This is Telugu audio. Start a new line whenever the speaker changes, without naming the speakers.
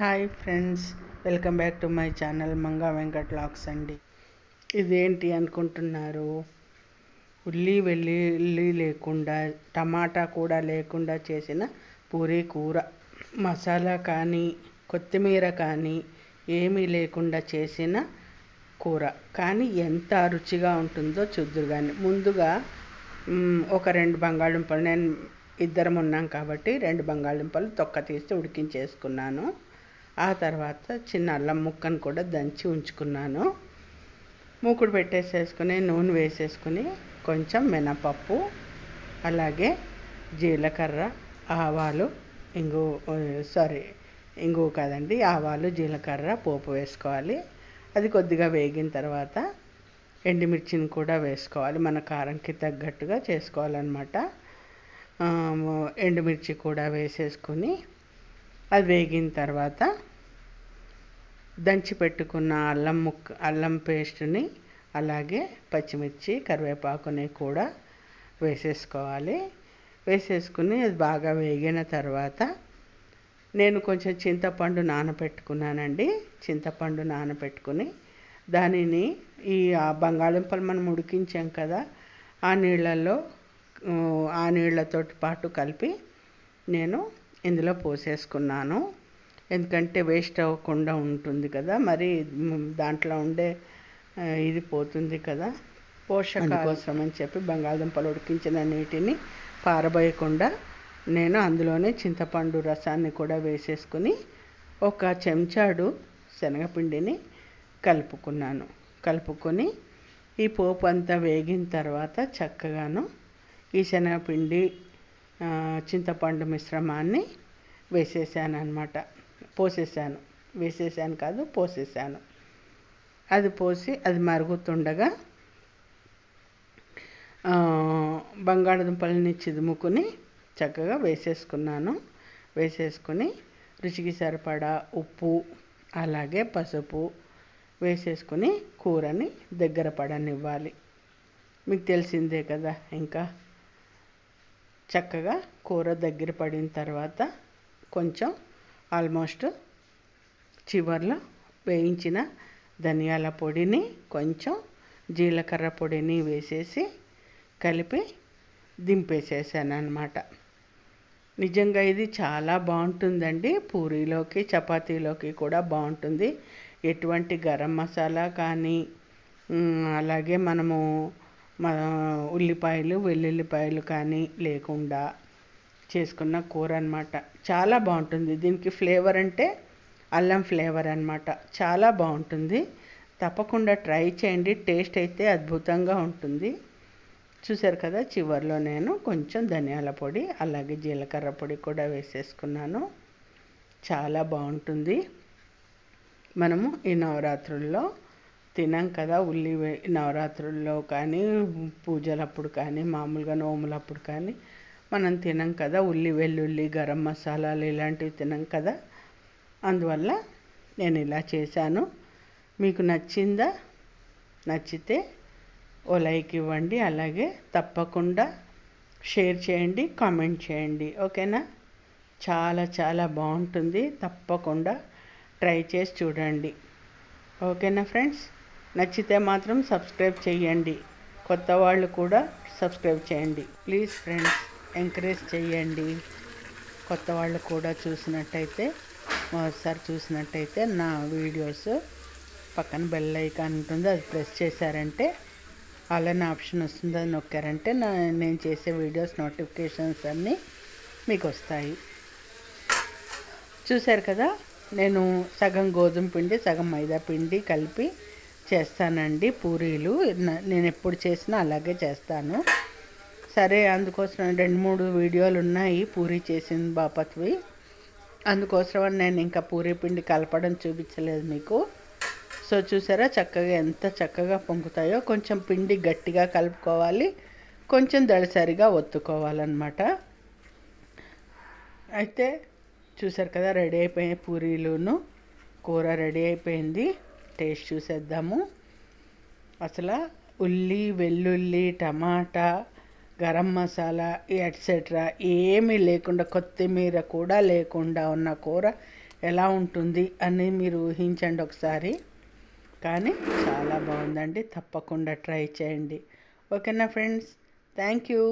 Hi friends welcome back to my channel Manga Venkat lakhs అండి. ఇదేంటి అనుకుంటున్నారు? ఉల్లి వెల్లుల్లి లేకుండా టమాటా కూడా లేకుండా చేసిన పూరీ కూర మసాలా కానీ కొత్తిమీర కానీ ఏమీ లేకుండా చేసిన కూర. కానీ ఎంత రుచిగా ఉంటుందో చూద్దురు కానీ ముందుగా ఒక రెండు బంగాళదుంపలు నేను ఇద్దరం ఉన్నాం కాబట్టి రెండు బంగాళదుంపలు తొక్క తీసి ఉడికించేసుకున్నాను. ఆ తర్వాత చిన్న అల్లం ముక్కను కూడా దంచి ఉంచుకున్నాను. మూకుడు పెట్టేసేసుకుని నూనె వేసేసుకుని కొంచెం మినపప్పు అలాగే జీలకర్ర ఆవాలు ఇంగు సారీ ఇంగు కాదండి ఆవాలు జీలకర్ర పోపు వేసుకోవాలి. అది కొద్దిగా వేగిన తర్వాత ఎండుమిర్చిని కూడా వేసుకోవాలి. మన కారంకి తగ్గట్టుగా చేసుకోవాలన్నమాట. ఎండుమిర్చి కూడా వేసేసుకుని అది వేగిన తర్వాత దంచి పెట్టుకున్న అల్లం ముక్క అల్లం పేస్ట్ని అలాగే పచ్చిమిర్చి కరివేపాకుని కూడా వేసేసుకోవాలి. వేసేసుకుని అది బాగా వేగిన తర్వాత నేను కొంచెం చింతపండు నానబెట్టుకున్నానండి. చింతపండు నానబెట్టుకుని దానిని ఈ బంగాళంపలు బంగాళదుంపలు మనం ఉడికించాం కదా ఆ నీళ్ళల్లో ఆ, నీళ్ళతో పాటు కలిపి నేను ఇందులో పోసేసుకున్నాను. ఎందుకంటే వేస్ట్ అవ్వకుండా ఉంటుంది కదా మరి దాంట్లో ఉండే ఇది పోతుంది కదా. పోషక కోసం అని చెప్పి బంగాళదుంపలు ఉడికించిన నీటిని పారబోయకుండా నేను అందులోనే చింతపండు రసాన్ని కూడా వేసేసుకుని ఒక చెంచాడు శనగపిండిని కలుపుకున్నాను. కలుపుకొని ఈ పోపు అంతా వేగిన తర్వాత చక్కగాను ఈ శనగపిండి చింతపండు మిశ్రమాన్ని వేసేసాను అనమాట పోసేసాను. వేసేసాను కాదు పోసేసాను. అది పోసి అది మరుగుతుండగా బంగాళదుంపలని చిదుముకుని చక్కగా వేసేసుకున్నాను. వేసేసుకుని రుచికి సరిపడా ఉప్పు అలాగే పసుపు వేసేసుకుని కూరని దగ్గర పడనివ్వాలి. మీకు తెలిసిందే కదా ఇంకా. చక్కగా కూర దగ్గర పడిన తర్వాత కొంచెం ఆల్మోస్ట్ చివర్లో వేయించిన ధనియాల పొడిని కొంచెం జీలకర్ర పొడిని వేసేసి కలిపి దింపేసేసాను అనమాట నిజంగా ఇది చాలా బాగుంటుందండి. పూరీలోకి చపాతీలోకి కూడా బాగుంటుంది. ఎటువంటి గరం మసాలా కానీ అలాగే మనము ఉల్లిపాయలు వెల్లుల్లిపాయలు కానీ లేకుండా చేసుకున్న కూర అనమాట చాలా బాగుంటుంది. దీనికి ఫ్లేవర్ అంటే అల్లం ఫ్లేవర్ అన్నమాట. చాలా బాగుంటుంది. తప్పకుండా ట్రై చేయండి. టేస్ట్ అయితే అద్భుతంగా ఉంటుంది. చూసారు కదా చివర్లో నేను కొంచెం ధనియాల పొడి అలాగే జీలకర్ర పొడి కూడా వేసేసుకున్నాను. చాలా బాగుంటుంది. మనము ఈ నవరాత్రుల్లో తినాం కదా ఉల్లి నవరాత్రుల్లో కానీ పూజలప్పుడు కానీ మామూలుగా నోములప్పుడు కానీ మనం తినం కదా ఉల్లి వెల్లుల్లి గరం మసాలాలు ఇలాంటివి తినం కదా. అందువల్ల నేను ఇలా చేశాను. మీకు నచ్చిందా? నచ్చితే ఓ లైక్ ఇవ్వండి అలాగే తప్పకుండా షేర్ చేయండి కామెంట్ చేయండి. ఓకేనా? చాలా చాలా బాగుంటుంది. తప్పకుండా ట్రై చేసి చూడండి. ఓకేనా ఫ్రెండ్స్? నచ్చితే మాత్రం సబ్స్క్రైబ్ చేయండి. కొత్త వాళ్ళు కూడా సబ్స్క్రైబ్ చేయండి. Please friends. ఎంకరేజ్ చేయండి కొత్త వాళ్ళు కూడా చూసినట్టయితే ఒకసారి చూసినట్టయితే నా వీడియోస్ పక్కన బెల్ ఐకాన్ ఉంటుంది అది ప్రెస్ చేశారంటే అలానే ఆప్షన్ వస్తుంది అది నొక్కారంటే నా నేను చేసే వీడియోస్ నోటిఫికేషన్స్ అన్నీ మీకు వస్తాయి చూశారు కదా నేను సగం గోధుమ పిండి సగం మైదా పిండి కలిపి చేస్తానండి పూరీలు. నేను ఎప్పుడు చేసినా అలాగే చేస్తాను. సరే అందుకోసం రెండు మూడు వీడియోలు ఉన్నాయి పూరీ చేసిన బాపత్వి. అందుకోసం నేను ఇంకా పూరీ పిండి కలపడం చూపించలేదు మీకు. సో చూసారా చక్కగా ఎంత చక్కగా పొంగుతాయో. కొంచెం పిండి గట్టిగా కలుపుకోవాలి. కొంచెం దళసరిగా ఒత్తుకోవాలన్నమాట. అయితే చూసారు కదా రెడీ అయిపోయిన పూరీలును. కూర రెడీ అయిపోయింది. టేస్ట్ చూసేద్దాము. అసలు ఉల్లి వెల్లుల్లి టమాటా గరం మసాలా ఎట్సెట్రా ఏమీ లేకుండా కొత్తిమీర కూడా లేకుండా ఉన్న కూర ఎలా ఉంటుంది అని మీరు ఊహించండి ఒకసారి. కానీ చాలా బాగుందండి. తప్పకుండా ట్రై చేయండి. ఓకేనా ఫ్రెండ్స్? Thank you.